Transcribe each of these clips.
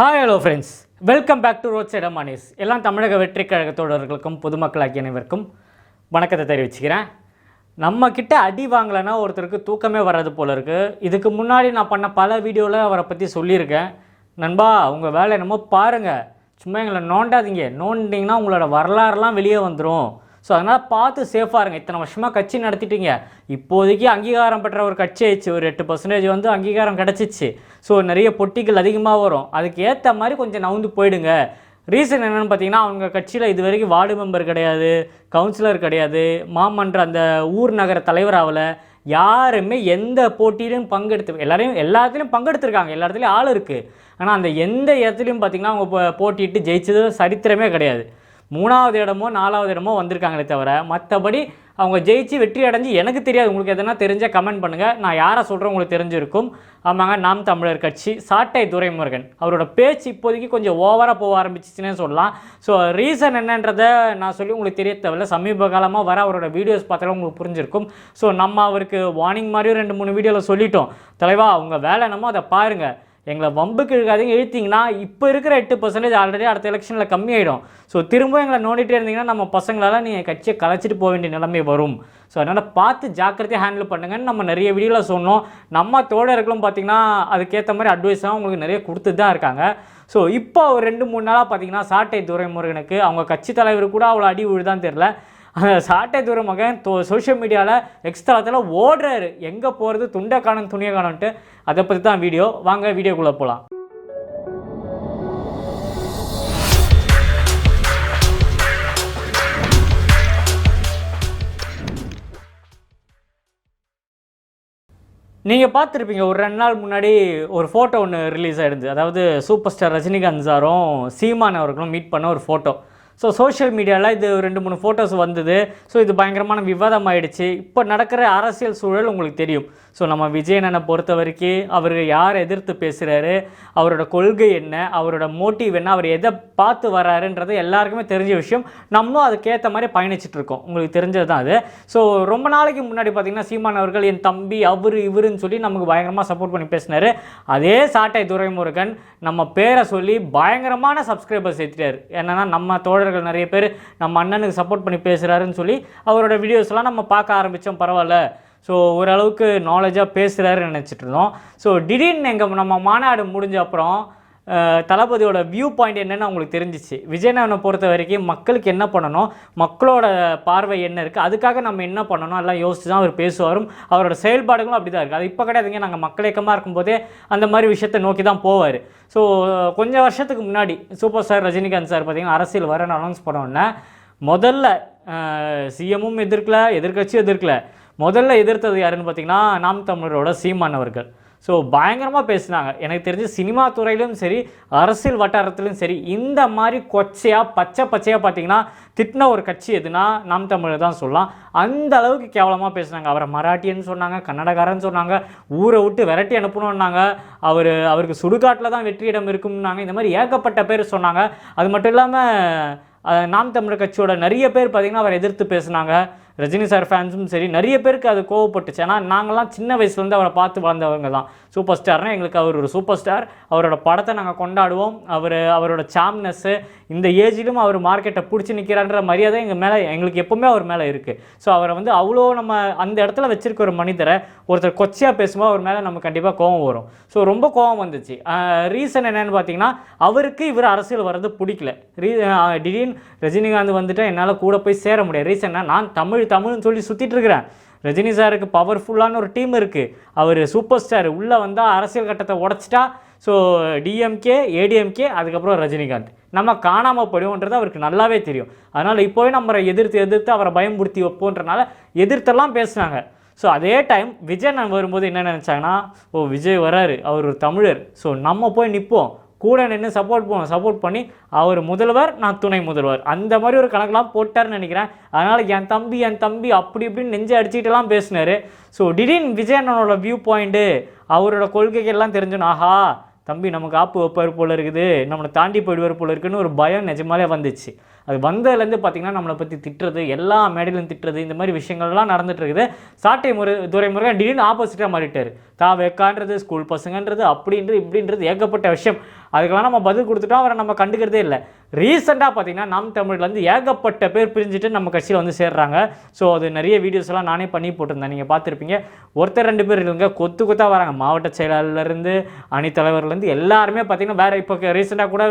Hi hello friends welcome back to road side Mani's எல்லாம் தமிழக வெற்றி கழகத்தோடர்களுக்கும் பொதுமக்களாகிய அனைவருக்கும் வணக்கத்தை தெரிவிச்சுக்கிறேன். நம்ம கிட்ட அடி வாங்கலைன்னா ஒருத்தருக்கு தூக்கமே வராது போல இருக்குது இதுக்கு முன்னாடி நான் பண்ண பல வீடியோவில் அவரை பற்றி சொல்லியிருக்கேன். நண்பா உங்கள் வேலை என்னமோ பாருங்கள் சும்மா எங்களை நோண்டாதீங்க. நோண்டிங்கன்னா உங்களோட வரலாறுலாம் வெளியே வந்துடும் ஸோ அதனால் பார்த்து சேஃபாக இருங்க. இத்தனை வருஷமாக கட்சி நடத்திட்டீங்க. இப்போதைக்கு அங்கீகாரம் பெற்ற ஒரு கட்சி ஆயிடுச்சு. ஒரு எட்டு பர்சன்டேஜ் வந்து அங்கீகாரம் கிடச்சிச்சு. ஸோ நிறைய பொட்டிகள் அதிகமாக வரும். அதுக்கு ஏற்ற மாதிரி கொஞ்சம் நவுந்து போயிடுங்க. ரீசன் என்னென்னு பார்த்தீங்கன்னா அவங்க கட்சியில் இது வரைக்கும் வார்டு மெம்பர் கிடையாது கவுன்சிலர் கிடையாது மாமன்ற அந்த ஊர் நகர தலைவர் ஆகலை யாருமே எந்த போட்டியிலும் பங்கெடுத்து எல்லாரையும் எல்லாத்துலேயும் பங்கெடுத்துருக்காங்க. எல்லா இடத்துலையும் ஆள் இருக்குது ஆனால் அந்த எந்த இடத்துலையும் பார்த்தீங்கன்னா அவங்க போ- போட்டியிட்டு ஜெயிச்சது சரித்திரமே கிடையாது. மூணாவது இடமோ நாலாவது இடமோ வந்திருக்காங்களே தவிர மற்றபடி அவங்க ஜெயிச்சு வெற்றி அடைஞ்சு எனக்கு தெரியாது. உங்களுக்கு எதனா தெரிஞ்சால் கமெண்ட் பண்ணுங்கள் நான் யாரை சொல்கிறேன் உங்களுக்கு தெரிஞ்சிருக்கும். ஆமாங்க நாம் தமிழர் கட்சி. சாட்டை துரைமுருகன். அவரோட பேச்சு இப்போதைக்கு கொஞ்சம் ஓவராக போக ஆரம்பிச்சிச்சுன்னே சொல்லலாம். ஸோ ரீசன் என்னன்றதை நான் சொல்லி உங்களுக்கு தெரிய தேவையில்ல. சமீப காலமாக வர அவரோட வீடியோஸ் பார்த்தாலும் உங்களுக்கு புரிஞ்சிருக்கும். ஸோ நம்ம அவருக்கு வார்னிங் மாதிரியும் ரெண்டு மூணு வீடியோவில் சொல்லிட்டோம். தலைவா அவங்க வேலை என்னமோ அதை பாருங்கள் எங்களை வம்புக்கு இழுக்காதீங்க இழுத்தீங்கன்னா இப்போ இருக்கிற எட்டு பர்சன்டேஜ் ஆல்ரெடி அடுத்த எலெக்ஷனில் கம்மியாயிடும் ஸோ திரும்ப எங்களை நோண்டிகிட்டே இருந்தீங்கன்னா நம்ம பசங்களால் நீங்கள் கட்சியை கலைச்சிட்டு போக வேண்டிய நிலைமை வரும். ஸோ அதனால் பார்த்து ஜாக்கிரதையாக ஹேண்டில் பண்ணுங்கன்னு நம்ம நிறைய வீடியோவில் சொன்னோம். நம்ம தோழர்களும் பார்த்தீங்கன்னா அதுக்கேற்ற மாதிரி அட்வைஸாக உங்களுக்கு நிறைய கொடுத்துட்டு தான் இருக்காங்க. ஸோ இப்போ ஒரு ரெண்டு மூணு நாளாக பார்த்தீங்கன்னா சாட்டை துரைமுருகனுக்கு அவங்க கட்சி தலைவர் கூட அவ்வளோ அடி விழுதான் தெரில அந்த சாட்டை தூர மகன் சோஷியல் மீடியாவில் எக்ஸ்ட்ராத்தில் ஓடுறாரு. எங்கே போகிறது துண்டை காணும் துணியை காணும்ன்ட்டு. அதை பற்றி தான் வீடியோ வாங்க வீடியோக்குள்ளே போகலாம் நீங்கள் பார்த்துருப்பீங்க ஒரு ரெண்டு நாள் முன்னாடி ஒரு ஃபோட்டோ ஒன்று ரிலீஸ் ஆகிடுது அதாவது சூப்பர் ஸ்டார் ரஜினிகாந்த் சாரும் சீமான் அவர்களும் மீட் பண்ண ஒரு ஃபோட்டோ ஸோ சோஷியல் மீடியாவில் இது ரெண்டு மூணு ஃபோட்டோஸ் வந்தது. ஸோ இது பயங்கரமான விவாதம் ஆகிடுச்சு இப்போ நடக்கிற அரசியல் சூழல் உங்களுக்கு தெரியும். ஸோ நம்ம விஜயனனை பொறுத்த வரைக்கும் அவர் யார் எதிர்த்து பேசுகிறாரு அவரோட கொள்கை என்ன அவரோட மோட்டிவ் என்ன அவர் எதை பார்த்து வராருன்றது எல்லாருக்குமே தெரிஞ்ச விஷயம். நம்மளும் அதுக்கேற்ற மாதிரி பயணிச்சுட்டு இருக்கோம். உங்களுக்கு தெரிஞ்சது தான் அது. ஸோ ரொம்ப நாளைக்கு முன்னாடி பார்த்தீங்கன்னா சீமான் அவர்கள் என் தம்பி அவர் இவருன்னு சொல்லி நமக்கு பயங்கரமாக சப்போர்ட் பண்ணி பேசினார். அதே சாட்டை துரைமுருகன் நம்ம பேரை சொல்லி பயங்கரமான சப்ஸ்கிரைபர்ஸ் ஏற்றிட்டார் என்னன்னா நம்ம தோழர்கள் நிறைய பேர் நம்ம அண்ணனுக்கு சப்போர்ட் பண்ணி பேசுகிறாருன்னு சொல்லி அவரோட வீடியோஸ்லாம் நம்ம பார்க்க ஆரம்பித்தோம் பரவாயில்ல. ஸோ ஓரளவுக்கு நாலேஜாக பேசுகிறாருன்னு நினச்சிட்டு இருந்தோம் ஸோ திடீர்னு எங்கள் நம்ம மாநாடு முடிஞ்ச அப்புறம் தளபதியோட வியூ பாயிண்ட் என்னென்னு அவங்களுக்கு தெரிஞ்சிச்சு. விஜயநகனை பொறுத்த வரைக்கும் மக்களுக்கு என்ன பண்ணணும்? மக்களோட பார்வை என்ன இருக்குது அதுக்காக நம்ம என்ன பண்ணணும்? எல்லாம் யோசிச்சு தான் அவர் பேசுவாரும். அவரோட செயல்பாடுகளும் அப்படி தான் இருக்குது அது இப்போ கிடையாதுங்க. நாங்கள் மக்கள் இயக்கமாக இருக்கும்போதே அந்த மாதிரி விஷயத்தை நோக்கி தான் போவார். ஸோ கொஞ்சம் வருஷத்துக்கு முன்னாடி சூப்பர் ஸ்டார் ரஜினிகாந்த் சார் பார்த்தீங்கன்னா அரசியல் வரேன்னு அனௌன்ஸ் பண்ணோன்னே முதல்ல சிஎம்மும் எதிர்க்கல எதிர்க்கட்சியும் எதிர்க்கல. முதல்ல எதிர்த்தது யாருன்னு பார்த்தீங்கன்னா நாம் தமிழரோட சீமான் அவர்கள். ஸோ பயங்கரமாக பேசினாங்க. எனக்கு தெரிஞ்சு சினிமா துறையிலும் சரி அரசியல் வட்டாரத்திலும் சரி இந்த மாதிரி கொச்சையாக பச்சை பச்சையாக பார்த்தீங்கன்னா திட்டின ஒரு கட்சி எதுனா நாம் தமிழர் தான் சொல்லலாம். அந்த அளவுக்கு கேவலமாக பேசினாங்க. அவரை மராட்டியன்னு சொன்னாங்க கன்னடக்காரன்னு சொன்னாங்க ஊரை விட்டு விரட்டி அனுப்பணுன்னாங்க அவர் அவருக்கு சுடுகாட்டில் தான் வெற்றியிடம் இருக்கும்னாங்க. இந்த மாதிரி ஏகப்பட்ட பேர் சொன்னாங்க. அது மட்டும் இல்லாமல் நாம் தமிழர் கட்சியோட நிறைய பேர் பார்த்திங்கன்னா அவர் எதிர்த்து பேசுனாங்க. ரஜினி சார் ஃபேன்ஸும் சரி நிறைய பேருக்கு அது கோவப்பட்டுச்சு. ஏன்னா நாங்களாம் சின்ன வயசுலேருந்து அவரை பார்த்து வளர்ந்தவங்க தான். சூப்பர் ஸ்டார்னால் எங்களுக்கு அவர் ஒரு சூப்பர் ஸ்டார் அவரோட படத்தை நாங்கள் கொண்டாடுவோம். அவர் அவரோட சாம்னஸ்ஸு இந்த ஏஜிலும் அவர் மார்க்கெட்டை பிடிச்சி நிற்கிறான்ற மரியாதை எங்கள் மேலே எங்களுக்கு எப்போவுமே அவர் மேலே இருக்குது ஸோ அவரை வந்து அவ்வளோ நம்ம அந்த இடத்துல வச்சுருக்க ஒரு மனிதரை ஒருத்தர் கொச்சையாக பேசும்போது அவர் மேலே நம்ம கண்டிப்பாக கோவம் வரும். ஸோ ரொம்ப கோவம் வந்துச்சு. ரீசன் என்னென்னு பார்த்தீங்கன்னா அவருக்கு இவர் அரசியல் வர்றது பிடிக்கல. ரீ திடீர்னு ரஜினிகாந்த் வந்துட்டு என்னால் கூட போய் சேர முடியாது. ரீசன்னா நான் தமிழ் தமிழ்னு சொல்லி சுற்றிட்டு இருக்கிறேன் ரஜினி சாருக்கு பவர்ஃபுல்லான ஒரு டீம் இருக்குது அவர் சூப்பர் ஸ்டார் உள்ளே வந்தால் அரசியல் கட்டத்தை உடச்சிட்டா ஸோ டிஎம்கே ஏடிஎம்கே அதுக்கப்புறம் ரஜினிகாந்த். நம்ம காணாமல் போயிடுவோன்றது அவருக்கு நல்லாவே தெரியும். அதனால் இப்போவே நம்ம எதிர்த்து எதிர்த்து அவரை பயன்படுத்தி வைப்போன்றனால எதிர்த்தெல்லாம் பேசுனாங்க. ஸோ அதே டைம் விஜய் நான் வரும்போது என்ன நினச்சாங்கன்னா ஓ விஜய் வராரு. அவர் ஒரு தமிழர். ஸோ நம்ம போய் நிற்போம் கூட நின்று சப்போர்ட் போ சப்போர்ட் பண்ணி அவர் முதல்வர் நான் துணை முதல்வர். அந்த மாதிரி ஒரு கணக்கெலாம் போட்டார்னு நினைக்கிறேன். அதனால் என் தம்பி என் தம்பி அப்படி இப்படின்னு நெஞ்சு அடிச்சுக்கிட்டுலாம் பேசினார். ஸோ திடீர்னு விஜயண்ணனோட வியூ பாயிண்ட்டு அவரோட கொள்கைகள்லாம் தெரிஞ்சோன்னு ஆஹா தம்பி நமக்கு ஆப்பு வைப்பார் போல் இருக்குது நம்மளை தாண்டி போயிடுவார் போல் இருக்குன்னு ஒரு பயம் நிஜமாலே வந்துச்சு. அது வந்ததுலேருந்து பார்த்தீங்கன்னா நம்மளை பற்றி திட்டுறது எல்லா மேடையிலும் திட்டுறது இந்த மாதிரி விஷயங்கள்லாம் நடந்துட்டு இருக்குது. சாட்டை முறை துரைமுருகன் திடீர்னு ஆப்போசிட்டாக மாறிட்டார். தா வெக்கான்றது ஸ்கூல் பசங்கன்றது அப்படின்றது இப்படின்றது ஏகப்பட்ட விஷயம். அதுக்கெல்லாம் நம்ம பதில் கொடுத்துட்டோம் அவரை நம்ம கண்டுக்கிறதே இல்லை. ரீசெண்டாக பார்த்தீங்கன்னா நாம் தமிழ்லேருந்து ஏகப்பட்ட பேர் பிரிஞ்சுட்டு நம்ம கட்சியில் வந்து சேர்றாங்க. ஸோ அது நிறைய வீடியோஸ் எல்லாம் நானே பண்ணி போட்டிருந்தேன். நீங்கள் பார்த்துருப்பீங்க. ஒருத்தர் ரெண்டு பேர் இல்லைங்க கொத்து கொத்தாக வராங்க. மாவட்ட செயலாளர்லேருந்து அணித்தலைவர்லேருந்து எல்லாருமே பார்த்தீங்கன்னா வேறு இப்போ ரீசெண்டாக கூட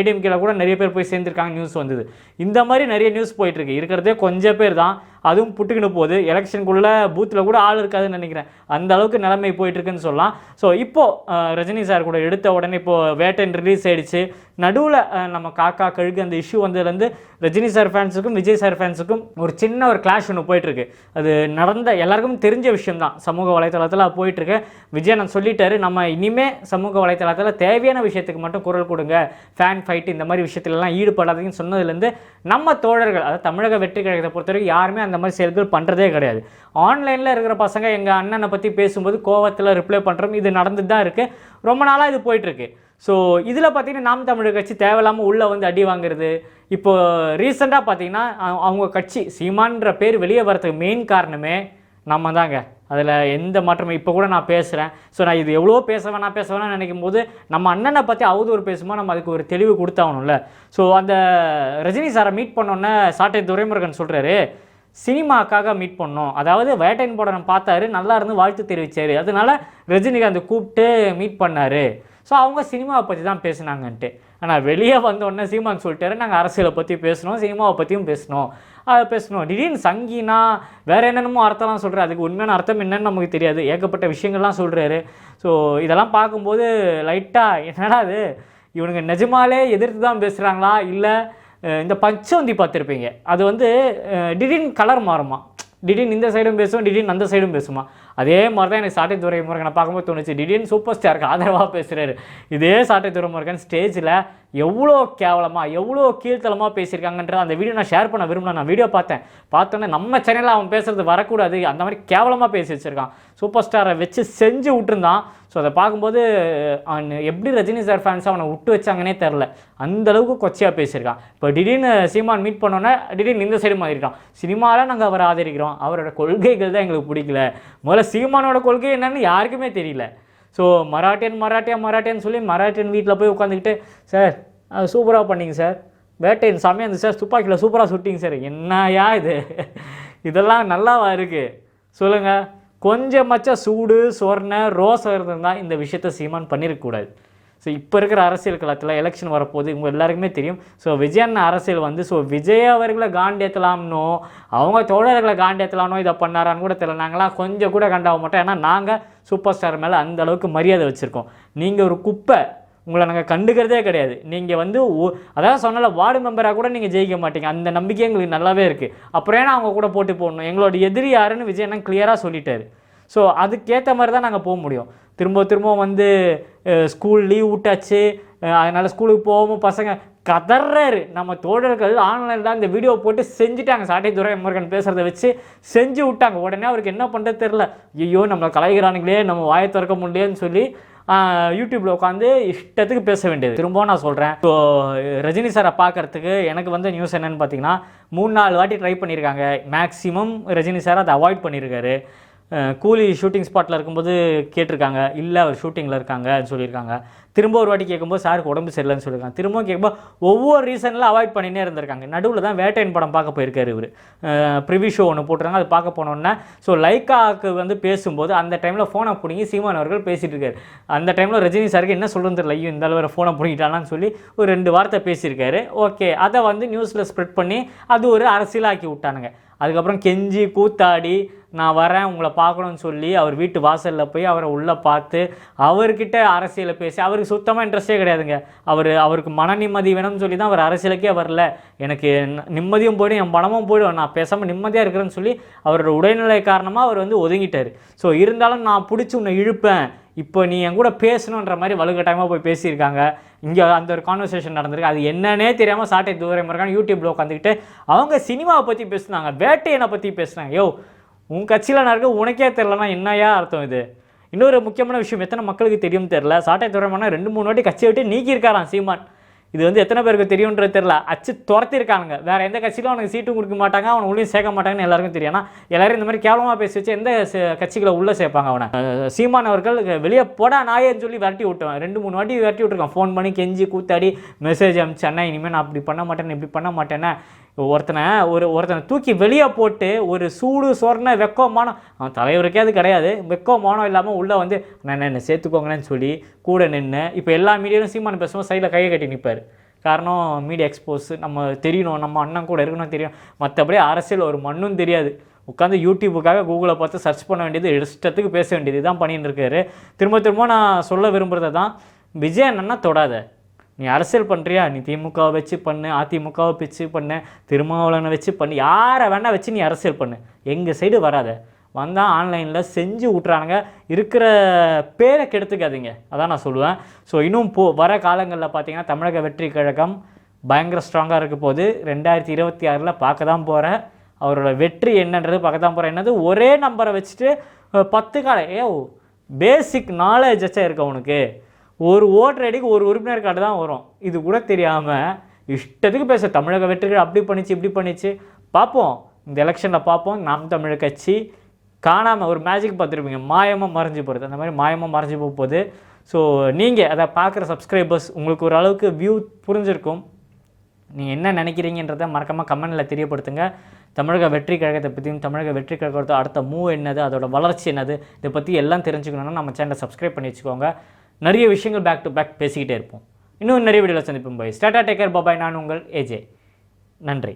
ஏடிஎம்கேல கூட நிறைய பேர் போய் சேர்ந்துருக்காங்க. நியூஸ் வந்தது. இந்த மாதிரி நிறைய நியூஸ் போயிட்டுருக்கு இருக்கிறதே கொஞ்சம் பேர் தான். அதுவும் புட்டுக்கின்னு போகுது. எலெக்ஷனுக்குள்ளே பூத்தில் கூட ஆள் இருக்காதுன்னு நினைக்கிறேன். அந்த அளவுக்கு நிலைமை போயிட்டுருக்குன்னு சொல்லலாம். ஸோ இப்போது ரஜினி சார் கூட எடுத்த உடனே இப்போது வேட்டன் ரிலீஸ் ஆகிடுச்சு நடுவில் நம்ம காக்கா கழுகு அந்த இஷ்யூ வந்ததுலேருந்து ரஜினி சார் ஃபேன்ஸுக்கும் விஜய் சார் ஃபேன்ஸுக்கும் ஒரு சின்ன ஒரு கிளாஷ் ஒன்று போயிட்டுருக்கு. அது நடந்த எல்லாருக்கும் தெரிஞ்ச விஷயம் தான் சமூக வலைத்தளத்தில் போயிட்டுருக்கு. விஜய் நான் சொல்லிட்டாரு நம்ம இனிமேல் சமூக வலைத்தளத்தில் தேவையான விஷயத்துக்கு மட்டும் குரல் கொடுங்க. ஃபேன் ஃபைட் இந்த மாதிரி விஷயத்துலலாம் ஈடுபடாதீங்கன்னு சொன்னதுலேருந்து நம்ம தோழர்கள் அதாவது தமிழக வெற்றி கழகத்தை பொறுத்தவரைக்கும் யாருமே அந்த இந்த மாதிரி செயல்கள் பண்ணுறதே கிடையாது. ஆன்லைனில் இருக்கிற பசங்க எங்கள் அண்ணனை பற்றி பேசும்போது கோவத்தில் ரிப்ளை பண்ணுறோம் இது நடந்துட்டு தான் இருக்குது ரொம்ப நாளாக இது போயிட்டுருக்கு ஸோ இதில் பார்த்தீங்கன்னா நாம் தமிழர் கட்சி தேவையில்லாமல் உள்ளே வந்து அடி வாங்குறது. இப்போது ரீசெண்டாக பார்த்தீங்கன்னா அவங்க கட்சி சீமான்ற பேர் வெளியே வரதுக்கு மெயின் காரணமே நம்ம தாங்க அதில் எந்த மாற்றமும் இப்போ கூட நான் பேசுகிறேன் ஸோ நான் இது எவ்வளோ பேச வேணாம் பேச வேணாம் நினைக்கும் போது நம்ம அண்ணனை பற்றி அவதூறு பேசுமா நம்ம அதுக்கு ஒரு தெளிவு கொடுத்தாகணும்ல. ஸோ அந்த ரஜினி சாரை மீட் பண்ணோன்னே சாட்டை துரைமுருகன் சொல்கிறாரு சினிமாக்காக மீட் பண்ணோம். அதாவது வேட்டையின் படம் பார்த்தாரு நல்லா இருந்து வாழ்த்து தெரிவித்தார் அதனால ரஜினிகாந்த் கூப்பிட்டு மீட் பண்ணார். ஸோ அவங்க சினிமாவை பற்றி தான் பேசுனாங்கன்ட்டு. ஆனால் வெளியே வந்தோடனே சீமான் சொல்லிட்டாரு நாங்கள் அரசியலை பற்றி பேசணும் சினிமாவை பற்றியும் பேசணும் அதை பேசணும் திடீர்னு சங்கினா வேறு என்னென்னமோ அர்த்தம்லாம் சொல்கிறாரு அதுக்கு உண்மையான அர்த்தம் என்னன்னு நமக்கு தெரியாது. ஏகப்பட்ட விஷயங்கள்லாம் சொல்கிறாரு ஸோ இதெல்லாம் பார்க்கும்போது லைட்டாக என்னடா அது இவனுங்க நிஜமாலே எதிர்த்து தான் பேசுகிறாங்களா இல்லை இந்த பச்சோந்தி பார்த்துருப்பீங்க. அது வந்து திடீர்னு கலர் மாறுமா? திடீர்னு இந்த சைடும் பேசும் திடீர்னு அந்த சைடும் பேசுமா? அதே மாதிரி தான் எனக்கு சாட்டை துறை முருகனை பார்க்கும்போது தோணுச்சு. திடீர்னு சூப்பர் ஸ்டாருக்கு ஆதரவாக பேசுகிறாரு இதே சாட்டை துறை முருகன் ஸ்டேஜில் எவ்வளோ கேவலமாக எவ்வளோ கீழ்த்தலமாக பேசியிருக்காங்கன்ற அந்த வீடியோ நான் ஷேர் பண்ண விரும்பல. நான் வீடியோ பார்த்தேன். பார்த்தோன்னே நம்ம சேனலில் அவன் பேசுகிறது வரக்கூடாது. அந்த மாதிரி கேவலமாக பேசி வச்சுருக்கான். சூப்பர் ஸ்டாரை வச்சு செஞ்சு விட்டுருந்தான். ஸோ அதை பார்க்கும்போது அவன் எப்படி ரஜினி சார் ஃபேன்ஸ் அவனை விட்டு வச்சாங்கன்னே தெரில. அந்த அளவுக்கு கொச்சையாக பேசியிருக்கான். இப்போ திடீர்னு சீமான் மீட் பண்ணோன்னே திடீர்னு இந்த சைடு மாறிட்டான் சினிமாவில் நாங்கள் அவரை ஆதரிக்கிறோம். அவரோட கொள்கைகள் தான் எங்களுக்கு பிடிக்கல. முதல்ல சீமானோட கொள்கை என்னன்னு யாருக்குமே தெரியல. ஸோ மராட்டியன் மராட்டியா மராட்டியன்னு சொல்லி மராட்டியன் வீட்டில் போய் உட்காந்துக்கிட்டு சார் சூப்பராக பண்ணிங்க சார். வேட்டையின் சமயம் இருந்துச்சு சார் துப்பாக்கியில் சூப்பராக சுட்டிங்க சார். என்னயா இது? இதெல்லாம் நல்லாவா இருக்குது சொல்லுங்கள் கொஞ்சமச்ச சூடு சொர்ண ரோசம் இருந்தால் இந்த விஷயத்த சீமான் பண்ணியிருக்கக்கூடாது ஸோ இப்போ இருக்கிற அரசியல் களத்தில் எலெக்ஷன் வரப்போகுது இவங்க எல்லாருக்குமே தெரியும். ஸோ விஜயன் அரசியல் வந்து ஸோ விஜய் அவர்களை காண்டேத்தலாம்னோ அவங்க தோழர்களை காண்டேத்தலாம்னோ இதை பண்ணாரான்னு கூட தெரியல. நாங்களாம் கொஞ்சம் கூட கண்டாக மாட்டோம். ஏன்னா நாங்கள் சூப்பர் ஸ்டார் மேலே அந்த அளவுக்கு மரியாதை வச்சுருக்கோம். நீங்கள் ஒரு குப்பை உங்களை நாங்கள் கண்டுக்கிறதே கிடையாது. நீங்கள் வந்து ஒ- அதாவது சொன்னால வார்டு மெம்பராக கூட நீங்கள் ஜெயிக்க மாட்டீங்க. அந்த நம்பிக்கை எங்களுக்கு நல்லாவே இருக்குது அப்புறம் ஏன்னா அவங்க கூட போட்டு போடணும். எங்களோட எதிரி யாருன்னு விஜய் அண்ணன் கிளியராக சொல்லிட்டாரு. ஸோ அதுக்கேற்ற மாதிரி தான் நாங்கள் போக முடியும். திரும்ப திரும்ப வந்து ஸ்கூல் லீவ் விட்டாச்சு. அதனால் ஸ்கூலுக்கு போகாமல் பசங்க கதறாரு நம்ம தோழர்கள் ஆன்லைனில் இந்த வீடியோ போட்டு செஞ்சுட்டாங்க. சாட்டை துரை முருகன் பேசுகிறத வச்சு செஞ்சு விட்டாங்க. உடனே அவருக்கு என்ன பண்ணுறது தெரில ஐயோ நம்மளை கலாய்கிறானுங்களே நம்ம வாயை திறக்க முடியலன்னு சொல்லி யூடியூப்பில் உட்காந்து இஷ்டத்துக்கு பேச வேண்டியது. திரும்பவும் நான் சொல்கிறேன் ஸோ ரஜினி சாரை பார்க்கறதுக்கு எனக்கு வந்து நியூஸ் என்னன்னு பார்த்தீங்கன்னா மூணு நாலு வாட்டி ட்ரை பண்ணியிருக்காங்க. மேக்ஸிமம் ரஜினி சார் அதை அவாய்ட் பண்ணியிருக்காரு. கூலி ஷூட்டிங் ஸ்பாட்டில் இருக்கும்போது கேட்டிருக்காங்க இல்லை அவர் ஷூட்டிங்கில் இருக்காங்கன்னு சொல்லியிருக்காங்க. திரும்ப ஒரு வாட்டி கேட்கும்போது சாருக்கு உடம்பு சரியில்லைன்னு சொல்லியிருக்காங்க. திரும்பவும் கேட்கும்போது ஒவ்வொரு ரீசனில் அவாய்ட் பண்ணினே இருந்திருக்காங்க. நடுவில் தான் வேட்டையன் படம் பார்க்க போயிருக்காரு இவர். ப்ரிவி ஷோ ஒன்று போட்டுருக்காங்க அது பார்க்க போனோன்னே ஸோ லைக்காவுக்கு வந்து பேசும்போது அந்த டைமில் ஃபோனை பிடிங்கி சீமான் அவர்கள் பேசிகிட்டு இருக்காரு. அந்த டைமில் ரஜினி சாருக்கு என்ன சொல்கிறது தெரியல ஐயோ இந்த அளவு ஃபோனை பிடிக்கிட்டானான்னு சொல்லி ஒரு ரெண்டு வார்த்தை பேசியிருக்காரு. ஓகே அதை வந்து நியூஸில் ஸ்ப்ரெட் பண்ணி அது ஒரு அரசியலாக்கி விட்டானுங்க. அதுக்கப்புறம் கெஞ்சி கூத்தாடி நான் வரேன் உங்களை பார்க்கணும்னு சொல்லி அவர் வீட்டு வாசலில் போய் அவரை உள்ளே பார்த்து அவர்கிட்ட அரசியலை பேசி அவருக்கு சுத்தமாக இன்ட்ரெஸ்டே கிடையாதுங்க. அவர் அவருக்கு மன நிம்மதி வேணும்னு சொல்லி தான் அவர் அரசியலுக்கே வரல. எனக்கு நிம்மதியும் போய்டும் என் பணமும் போய்டும். நான் பேசாமல் நிம்மதியாக இருக்கிறேன்னு சொல்லி அவரோட உடல்நிலை காரணமாக அவர் வந்து ஒதுங்கிட்டார். ஸோ இருந்தாலும் நான் பிடிச்சி உன்னை இழுப்பேன். இப்போ நீ என் கூட பேசணுன்ற மாதிரி வலுக்கட்டாயமாக போய் பேசியிருக்காங்க. இங்கே அந்த ஒரு கான்வர்சேஷன் நடந்திருக்கு. அது என்னன்னே தெரியாமல் சாட்டை தூரம் இருக்கான்னு யூடியூப்பில் உட்காந்துக்கிட்டு அவங்க சினிமாவை பற்றி பேசுனாங்க வேட்டையனை பற்றி பேசுனாங்க. யோ உன் கட்சியில் நான் இருக்க உனக்கே தெரிலனா என்னையா அர்த்தம் இது? இன்னொரு முக்கியமான விஷயம் எத்தனை மக்களுக்கு தெரியும் தெரில சாட்டை துறைமான ரெண்டு மூணு வாட்டி கட்சியை விட்டு நீக்கியிருக்காராம் சீமான். இது வந்து எத்தனை பேருக்கு தெரியுன்றது தெரில அச்சு துரத்திருக்கானுங்க. வேறு எந்த கட்சியிலும் அவனுக்கு சீட்டும் கொடுக்க மாட்டாங்க அவனை உள்ளே சேர்க்க மாட்டாங்கன்னு எல்லாருக்கும் தெரியும். ஆனால் எல்லாரும் இந்த மாதிரி கேவலமாக பேசி வச்சு எந்த கட்சிகளை உள்ளே சேர்ப்பாங்க அவனை? சீமான் அவர்கள் வெளியே போடா நாயேன்னு சொல்லி விரட்டி விட்டுவான். ரெண்டு மூணு வாட்டி விரட்டி விட்டுருக்கான். ஃபோன் பண்ணி கெஞ்சி கூத்தாடி மெசேஜ் அனுப்பிச்சு அண்ணா இனிமேல் நான் அப்படி பண்ண மாட்டேன் இப்படி பண்ண மாட்டேன்னு ஒருத்தனை ஒரு ஒருத்தனை தூக்கி வெளியே போட்டு ஒரு சூடு சொர்ண வெக்கமானம் அவன் தலைவருக்கே அது கிடையாது. வெக்கமானம் இல்லாமல் உள்ளே வந்து நான் என்ன சேர்த்துக்கோங்களேன்னு சொல்லி கூட நின்று இப்போ எல்லா மீடியாலும் சீமான் பேசும்போது சைடில் கையை கட்டி நிற்பார் காரணம் மீடியா எக்ஸ்போஸ் நம்ம தெரியணும் நம்ம அண்ணன் கூட இருக்கணும் தெரியும். மற்றபடி அரசியல் ஒரு மண்ணும் தெரியாது. உட்காந்து யூடியூபுக்காக கூகுளை பார்த்து சர்ச் பண்ண வேண்டியது இஷ்டத்துக்கு பேச வேண்டியது தான் பண்ணிட்டு இருக்காரு. திரும்ப திரும்ப நான் சொல்ல விரும்புகிறத தான் விஜய் அண்ணன்னா தொடாத. நீ அரசியல் பண்ணுறியா நீ திமுகவை வச்சு பண்ணு அதிமுகவை வச்சு பண்ணு திருமாவளவனை வச்சு பண்ணு யாரை வேணால் வச்சு நீ அரசியல் பண்ணு. எங்கள் சைடு வராத. வந்தால் ஆன்லைனில் செஞ்சு விட்றானுங்க இருக்கிற பேரை கெடுத்துக்காதீங்க. அதான் நான் சொல்லுவேன். ஸோ இன்னும் போ வர காலங்களில் பார்த்தீங்கன்னா தமிழக வெற்றி கழகம் பயங்கர ஸ்ட்ராங்காக இருக்க போது ரெண்டாயிரத்தி இருபத்தி ஆறில் பார்க்க தான் போகிறேன் அவரோட வெற்றி என்னன்றது பார்க்க தான் போகிறேன் என்னது? ஒரே நம்பரை வச்சுட்டு பத்து கால ஏ பேசிக் நாலேஜ் வச்சா இருக்க உனக்கு? ஒரு ஓட்டர் ஐடிக்கு ஒரு உறுப்பினர் கார்டு தான் வரும். இது கூட தெரியாமல் இஷ்டத்துக்கு பேச தமிழக வெற்றிகள் அப்படி பண்ணிச்சு இப்படி பண்ணிச்சு. பார்ப்போம் இந்த எலெக்ஷனில் பார்ப்போம் நாம் தமிழர் கட்சி காணாமல் ஒரு மேஜிக் பார்த்துருப்பீங்க. மாயமாக மறைஞ்சு போகிறது அந்த மாதிரி மாயமாக மறைஞ்சு போக போகுது. ஸோ நீங்கள் அதை பார்க்குற சப்ஸ்கிரைபர்ஸ் உங்களுக்கு ஒரு அளவுக்கு வியூ புரிஞ்சிருக்கும். நீங்கள் என்ன நினைக்கிறீங்கன்றதை மறக்காமல் கமெண்டில் தெரியப்படுத்துங்க. தமிழக வெற்றி கழகத்தை பற்றியும் தமிழக வெற்றி கழகத்தோட அடுத்த மூவ் என்னது அதோட வளர்ச்சி என்னது இதை பற்றி எல்லாம் தெரிஞ்சுக்கணுன்னா நம்ம சேனலை சப்ஸ்கிரைப் பண்ணி வச்சுக்கோங்க. நிறைய விஷயங்கள் பேக் டு பேக் பேசிக்கிட்டே இருப்போம். இன்னும் நிறைய வீடியோவில் சந்திப்போம் பாய் ஸ்டாட்டா டேக்கர் பாபாய் நான் உங்கள் ஏஜே நன்றி.